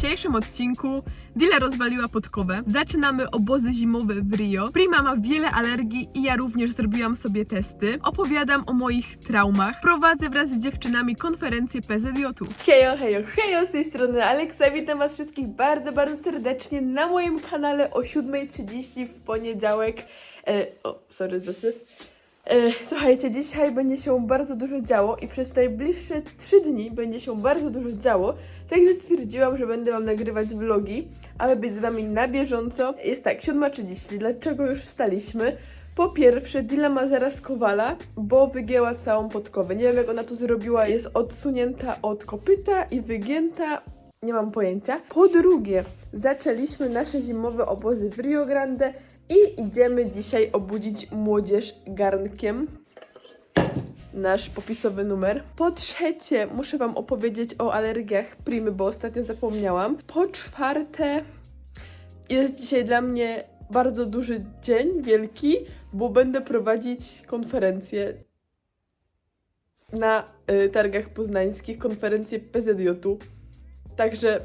dzisiejszym odcinku Dila rozwaliła podkowę. Zaczynamy obozy zimowe w Rio. Prima ma wiele alergii i ja również zrobiłam sobie testy. Opowiadam o moich traumach. Prowadzę wraz z dziewczynami konferencję PZJ-u. Hejo, hejo, hejo, z tej strony Aleksa. Witam was wszystkich bardzo, bardzo serdecznie na moim kanale o 7.30 w poniedziałek. E, o, sorry, zasyp. E, Słuchajcie, dzisiaj będzie się bardzo dużo działo i przez najbliższe 3 dni będzie się bardzo dużo działo, także stwierdziłam, że będę Wam nagrywać vlogi, aby być z Wami na bieżąco. Jest tak, 7.30, dlaczego już wstaliśmy? Po pierwsze, Dila ma zaraz kowala, bo wygięła całą podkowę. Nie wiem, jak ona to zrobiła, jest odsunięta od kopyta i wygięta nie mam pojęcia. Po drugie, zaczęliśmy nasze zimowe obozy w Rio Grande i idziemy dzisiaj obudzić młodzież garnkiem. Nasz popisowy numer. Po trzecie, muszę Wam opowiedzieć o alergiach Primy, bo ostatnio zapomniałam. Po czwarte, jest dzisiaj dla mnie bardzo duży dzień, wielki, bo będę prowadzić konferencję na y, targach poznańskich, konferencję PZJ-u. Także,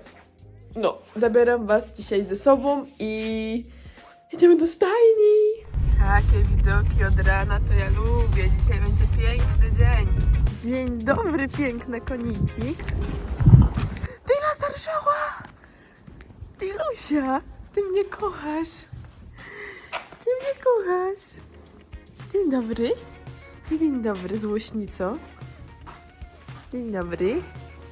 no, zabieram Was dzisiaj ze sobą i idziemy do stajni. Takie widoki od rana to ja lubię. Dzisiaj będzie piękny dzień. Dzień dobry, piękne koniki. Dyla zarżała! Dylusia, ty mnie kochasz. Ty mnie kochasz. Dzień dobry. Dzień dobry, złośnico. Dzień dobry.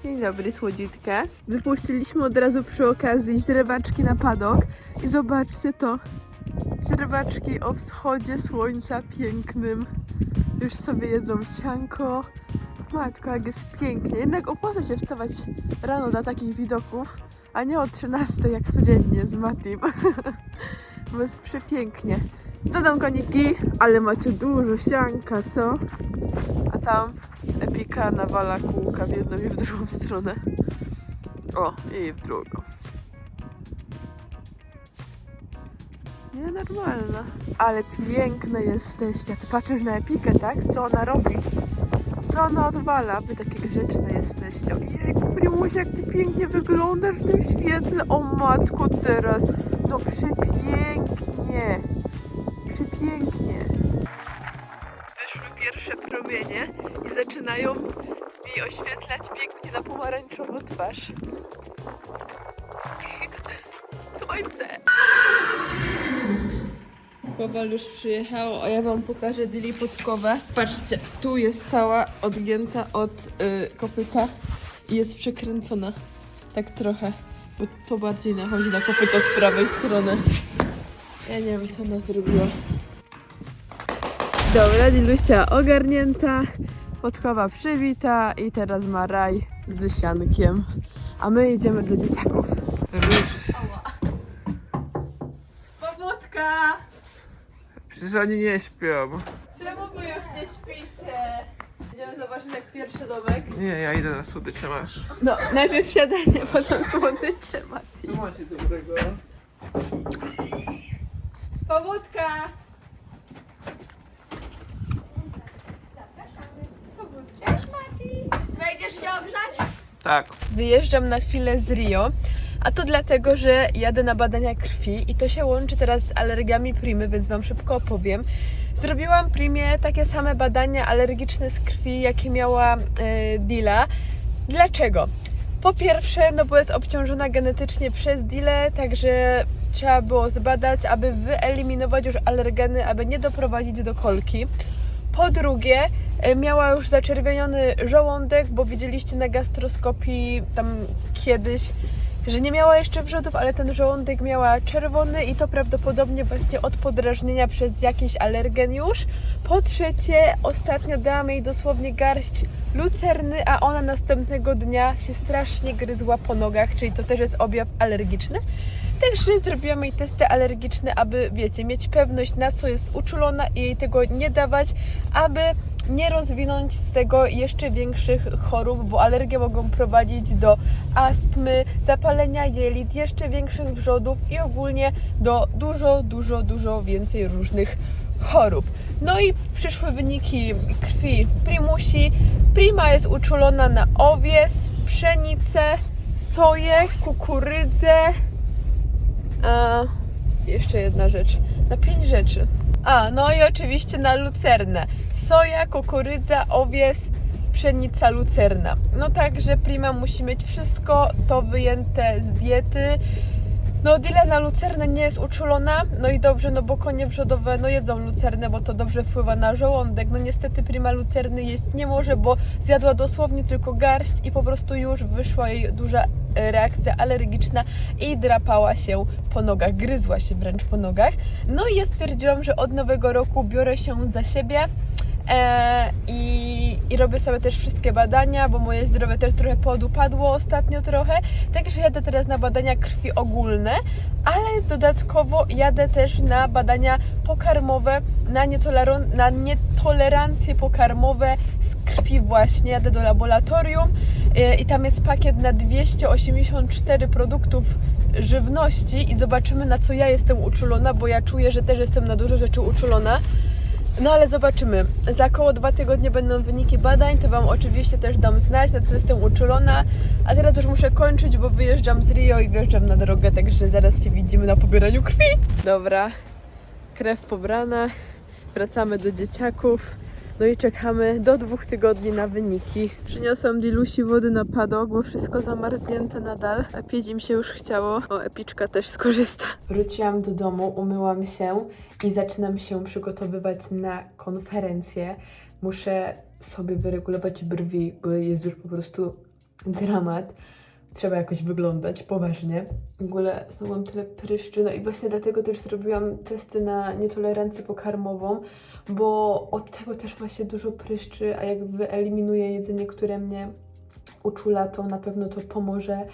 Dzień dobry, słodziutka. Wypuściliśmy od razu przy okazji źrebaczki na padok i zobaczcie to. Źrebaczki o wschodzie słońca pięknym. Już sobie jedzą sianko. Matko, jak jest pięknie. Jednak opłaca się wstawać rano dla takich widoków, a nie o 13 jak codziennie z Matim. Bo jest przepięknie. Tam koniki? Ale macie dużo sianka, co? A tam Epika nawala kółka w jedną i w drugą stronę. O, i w drugą. Nienormalna. Ale piękne jesteście. Ty patrzysz na Epikę, tak? Co ona robi? Co ona odwala? Wy takie grzeczne jesteście. Ojejku, Primuś, jak ty pięknie wyglądasz w tym świetle. O matko, teraz. No przepięknie. Przepięknie. Wyszły pierwsze promienie i zaczynają mi oświetlać pięknie na pomarańczowo twarz. Słońce! Kowal już przyjechał, a ja wam pokażę Dili podkowę. Patrzcie, tu jest cała odgięta od y, kopyta i jest przekręcona. Tak trochę, bo to bardziej nachodzi na kopyto z prawej strony. Ja nie wiem, co ona zrobiła. Dobra, Dilusia ogarnięta, podkowa przywita i teraz ma raj z. A my idziemy do dzieciaków. Przecież oni nie śpią. Czemu wy już nie śpicie? Idziemy zobaczyć jak pierwszy domek. Nie, ja idę na słodycze, masz. No, najpierw siadanie, potem słodycze, Mati. Co macie dobrego? Pobudka! Cześć Mati! Wejdziesz się ogrzać? Tak. Wyjeżdżam na chwilę z Rio, a to dlatego, że jadę na badania krwi i to się łączy teraz z alergiami Primy, więc Wam szybko opowiem. Zrobiłam Primie takie same badania alergiczne z krwi, jakie miała e, Dila. Dlaczego? Po pierwsze, no bo jest obciążona genetycznie przez Dilę, także trzeba było zbadać, aby wyeliminować już alergeny, aby nie doprowadzić do kolki. Po drugie, e, miała już zaczerwieniony żołądek, bo widzieliście na gastroskopii tam kiedyś, że nie miała jeszcze wrzodów, ale ten żołądek miała czerwony i to prawdopodobnie właśnie od podrażnienia przez jakiś alergen już. Po trzecie, ostatnio dałam jej dosłownie garść lucerny, a ona następnego dnia się strasznie gryzła po nogach, czyli to też jest objaw alergiczny. Także zrobiłam jej testy alergiczne, aby, wiecie, mieć pewność, na co jest uczulona i jej tego nie dawać, aby nie rozwinąć z tego jeszcze większych chorób, bo alergie mogą prowadzić do astmy, zapalenia jelit, jeszcze większych wrzodów i ogólnie do dużo, dużo, dużo więcej różnych chorób. No i przyszły wyniki krwi Primusi. Prima jest uczulona na owies, pszenicę, soję, kukurydzę. A, jeszcze jedna rzecz. Na pięć rzeczy. A, no i oczywiście na lucernę. Soja, kukurydza, owies, pszenica, lucerna. No także Prima musi mieć wszystko to wyjęte z diety. No Dile na lucernę nie jest uczulona, no i dobrze, no bo konie wrzodowe no jedzą lucernę, bo to dobrze wpływa na żołądek. No niestety Prima lucerny jeść nie może, bo zjadła dosłownie tylko garść i po prostu już wyszła jej duża e, reakcja alergiczna i drapała się po nogach, gryzła się wręcz po nogach. No i ja stwierdziłam, że od nowego roku biorę się za siebie. E, i, I robię sobie też wszystkie badania, bo moje zdrowie też trochę podupadło ostatnio trochę. Także jadę teraz na badania krwi ogólne, ale dodatkowo jadę też na badania pokarmowe, na, na nietolerancje pokarmowe z krwi właśnie. Jadę do laboratorium e, i tam jest pakiet na 284 produktów żywności i zobaczymy na co ja jestem uczulona, bo ja czuję, że też jestem na dużo rzeczy uczulona. No ale zobaczymy. Za około dwa tygodnie będą wyniki badań, to Wam oczywiście też dam znać, na co jestem uczulona. A teraz już muszę kończyć, bo wyjeżdżam z Rio i wjeżdżam na drogę, także zaraz się widzimy na pobieraniu krwi. Dobra, krew pobrana, wracamy do dzieciaków. No i czekamy do dwóch tygodni na wyniki. Przyniosłam Dilusi wody na padok, bo wszystko zamarznięte nadal. A pić im się już chciało. O, Epiczka też skorzysta. Wróciłam do domu, umyłam się i zaczynam się przygotowywać na konferencję. Muszę sobie wyregulować brwi, bo jest już po prostu dramat. Trzeba jakoś wyglądać poważnie. W ogóle znowu mam tyle pryszczy, no i właśnie dlatego też zrobiłam testy na nietolerancję pokarmową, bo od tego też ma się dużo pryszczy, a jak wyeliminuję jedzenie, które mnie uczula, to na pewno to pomoże.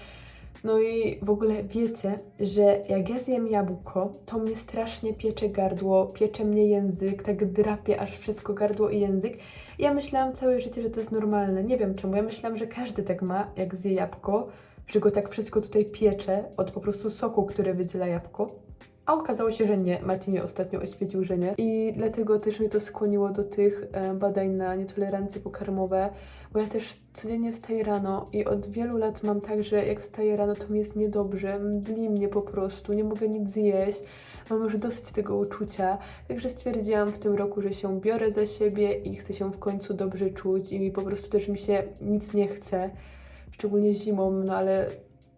No i w ogóle wiecie, że jak ja zjem jabłko, to mnie strasznie piecze gardło, piecze mnie język, tak drapie aż wszystko gardło i język. Ja myślałam całe życie, że to jest normalne. Nie wiem czemu. Ja myślałam, że każdy tak ma, jak zje jabłko, że go tak wszystko tutaj piecze od po prostu soku, który wydziela jabłko. A okazało się, że nie. Mati mnie ostatnio oświecił, że nie. I dlatego też mnie to skłoniło do tych e, badań na nietolerancje pokarmowe, bo ja też codziennie wstaję rano i od wielu lat mam tak, że jak wstaję rano, to mi jest niedobrze, mdli mnie po prostu, nie mogę nic zjeść. Mam już dosyć tego uczucia, także stwierdziłam w tym roku, że się biorę za siebie i chcę się w końcu dobrze czuć i po prostu też mi się nic nie chce, szczególnie zimą, no ale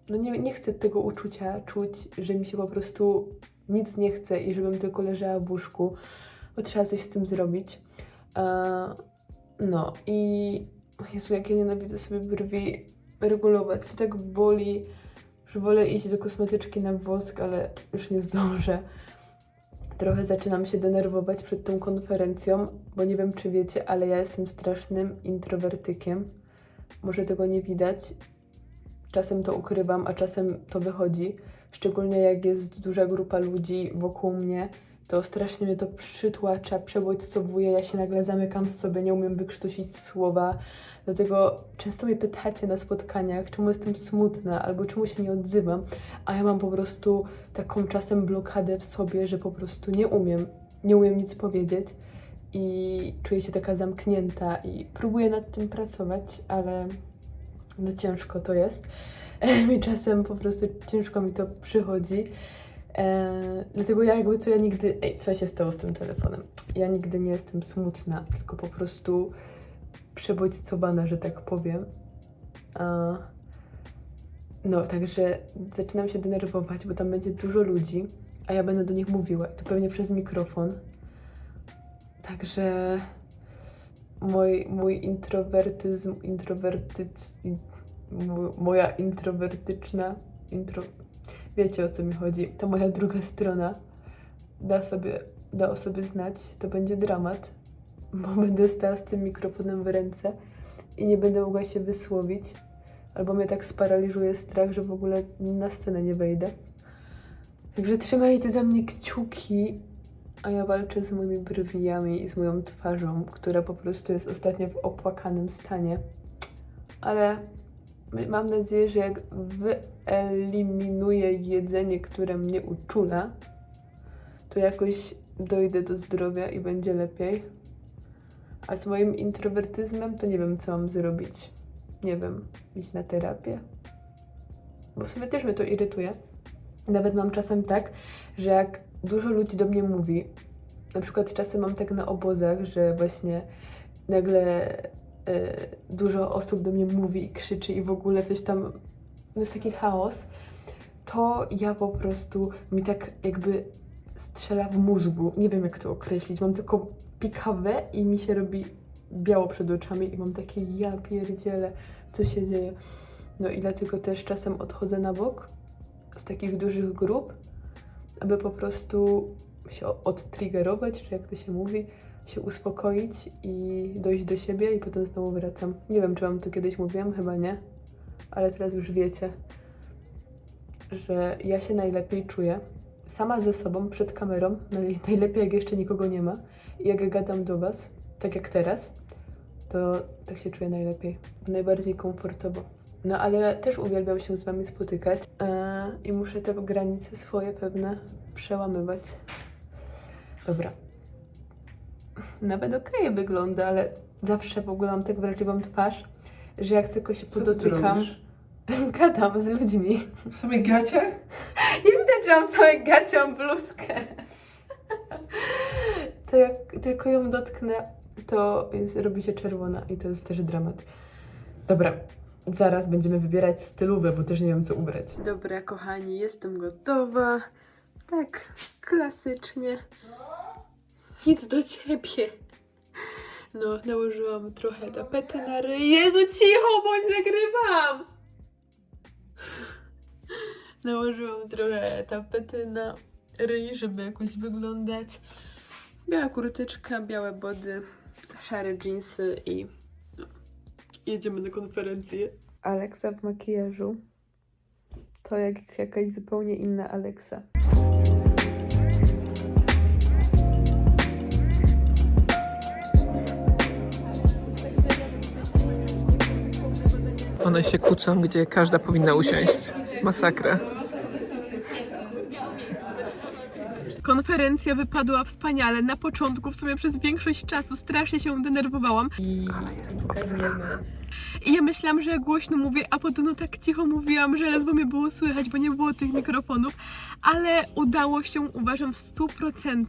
no nie, nie chcę tego uczucia czuć, że mi się po prostu nic nie chce i żebym tylko leżała w łóżku, bo trzeba coś z tym zrobić. E, no i Jezu, jak ja nienawidzę sobie brwi regulować, się tak boli, że wolę iść do kosmetyczki na wosk, ale już nie zdążę. Trochę zaczynam się denerwować przed tą konferencją, bo nie wiem, czy wiecie, ale ja jestem strasznym introwertykiem. Może tego nie widać. Czasem to ukrywam, a czasem to wychodzi. Szczególnie jak jest duża grupa ludzi wokół mnie, to strasznie mnie to przytłacza, przebodźcowuje. Ja się nagle zamykam w sobie, nie umiem wykrztusić słowa. Dlatego często mnie pytacie na spotkaniach, czemu jestem smutna albo czemu się nie odzywam, a ja mam po prostu taką czasem blokadę w sobie, że po prostu nie umiem, nie umiem nic powiedzieć i czuję się taka zamknięta i próbuję nad tym pracować, ale no ciężko to jest. Mi czasem po prostu ciężko mi to przychodzi. E, dlatego ja jakby co ja nigdy. Ej, co się stało z tym telefonem? Ja nigdy nie jestem smutna, tylko po prostu przebodźcowana, że tak powiem. A, no, także zaczynam się denerwować, bo tam będzie dużo ludzi, a ja będę do nich mówiła. To pewnie przez mikrofon. Także mój, mój introwertyzm, introwertyc, in, mo- moja introwertyczna, intro, wiecie o co mi chodzi, ta moja druga strona da sobie, da o sobie znać, to będzie dramat, bo będę stała z tym mikrofonem w ręce i nie będę mogła się wysłowić, albo mnie tak sparaliżuje strach, że w ogóle na scenę nie wejdę. Także trzymajcie za mnie kciuki, a ja walczę z moimi brwiami i z moją twarzą, która po prostu jest ostatnio w opłakanym stanie. Ale mam nadzieję, że jak wyeliminuję jedzenie, które mnie uczula, to jakoś dojdę do zdrowia i będzie lepiej. A z moim introwertyzmem to nie wiem, co mam zrobić. Nie wiem, iść na terapię? bo w sumie też mnie to irytuje. Nawet mam czasem tak, że jak dużo ludzi do mnie mówi, na przykład czasem mam tak na obozach, że właśnie nagle dużo osób do mnie mówi i krzyczy i w ogóle coś tam, no jest taki chaos, to ja po prostu mi tak jakby strzela w mózgu. Nie wiem jak to określić. Mam tylko pikawę i mi się robi biało przed oczami i mam takie ja pierdzielę, co się dzieje. No i dlatego też czasem odchodzę na bok z takich dużych grup, aby po prostu się odtriggerować, czy jak to się mówi, się uspokoić i dojść do siebie i potem znowu wracam. Nie wiem, czy wam to kiedyś mówiłam, chyba nie, ale teraz już wiecie, że ja się najlepiej czuję sama ze sobą, przed kamerą, naj- najlepiej jak jeszcze nikogo nie ma i jak gadam do was, tak jak teraz, to tak się czuję najlepiej, najbardziej komfortowo. No ale też uwielbiam się z wami spotykać e, i muszę te granice swoje pewne przełamywać. Dobra. Nawet okej wygląda, ale zawsze w ogóle mam tak wrażliwą twarz, że jak tylko się Co podotykam, gadam z ludźmi. W samych gaciach? Nie widać, że mam całe gacie, mam bluzkę. To jak tylko ją dotknę, to jest, robi się czerwona i to jest też dramat. Dobra, zaraz będziemy wybierać stylówę, bo też nie wiem, co ubrać. Dobra, kochani, jestem gotowa. Tak, klasycznie. Nic do ciebie. No, nałożyłam trochę tapety na ryj. Jezu, cicho, bądź nagrywam! Nałożyłam trochę tapety na ryj, żeby jakoś wyglądać. Biała kurtyczka, białe body, szare jeansy i no, jedziemy na konferencję. Aleksa w makijażu to jak jakaś zupełnie inna Aleksa. One się kłócą, gdzie każda powinna usiąść. Masakra. Konferencja wypadła wspaniale. Na początku, w sumie przez większość czasu, strasznie się denerwowałam. I ja myślałam, że ja głośno mówię, a potem no tak cicho mówiłam, że ledwo mnie było słychać, bo nie było tych mikrofonów, ale udało się, uważam, w 100%.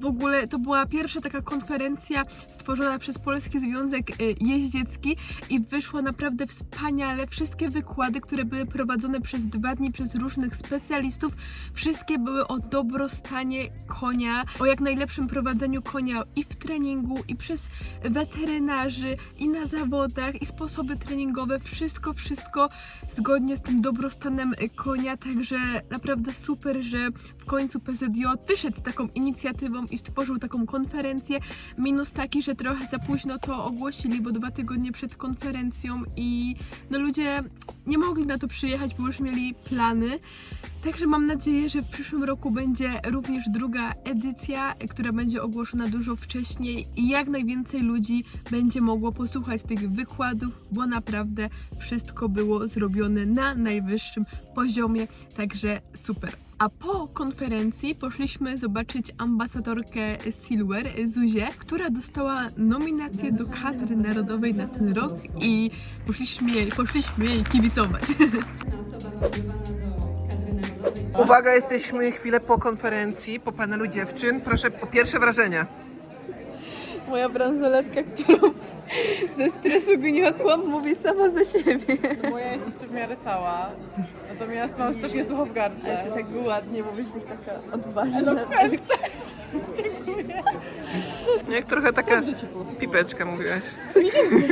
W ogóle to była pierwsza taka konferencja stworzona przez Polski Związek y, Jeździecki i wyszła naprawdę wspaniale. Wszystkie wykłady, które były prowadzone przez dwa dni przez różnych specjalistów, wszystkie były o dobrostanie konia, o jak najlepszym prowadzeniu konia i w treningu, i przez weterynarzy, i na zawodach, i sposoby treningowe. Wszystko, wszystko zgodnie z tym dobrostanem konia. Także naprawdę super, że w końcu PZJ wyszedł z taką inicjatywą i stworzył taką konferencję. Minus taki, że trochę za późno to ogłosili, bo dwa tygodnie przed konferencją i no ludzie nie mogli na to przyjechać, bo już mieli plany. Także mam nadzieję, że w przyszłym roku będzie również druga edycja, która będzie ogłoszona dużo wcześniej i jak najwięcej ludzi będzie mogło posłuchać tych wykładów, bo naprawdę wszystko było zrobione na najwyższym poziomie, także super. A po konferencji poszliśmy zobaczyć ambasadorkę Silver, Zuzię, która dostała nominację do kadry narodowej na ten rok i poszliśmy jej, poszliśmy jej kibicować. osoba nominowana do. Uwaga, jesteśmy chwilę po konferencji, po panelu dziewczyn. Proszę o pierwsze wrażenia. Moja bransoletka, którą ze stresu gniotłam, mówi sama za siebie. Moja jest jeszcze w miarę cała, natomiast mam strasznie sucho w gardle. Ale ty tak ładnie mówisz, jesteś taka odważna. Jak trochę taka pipeczka mówiłaś.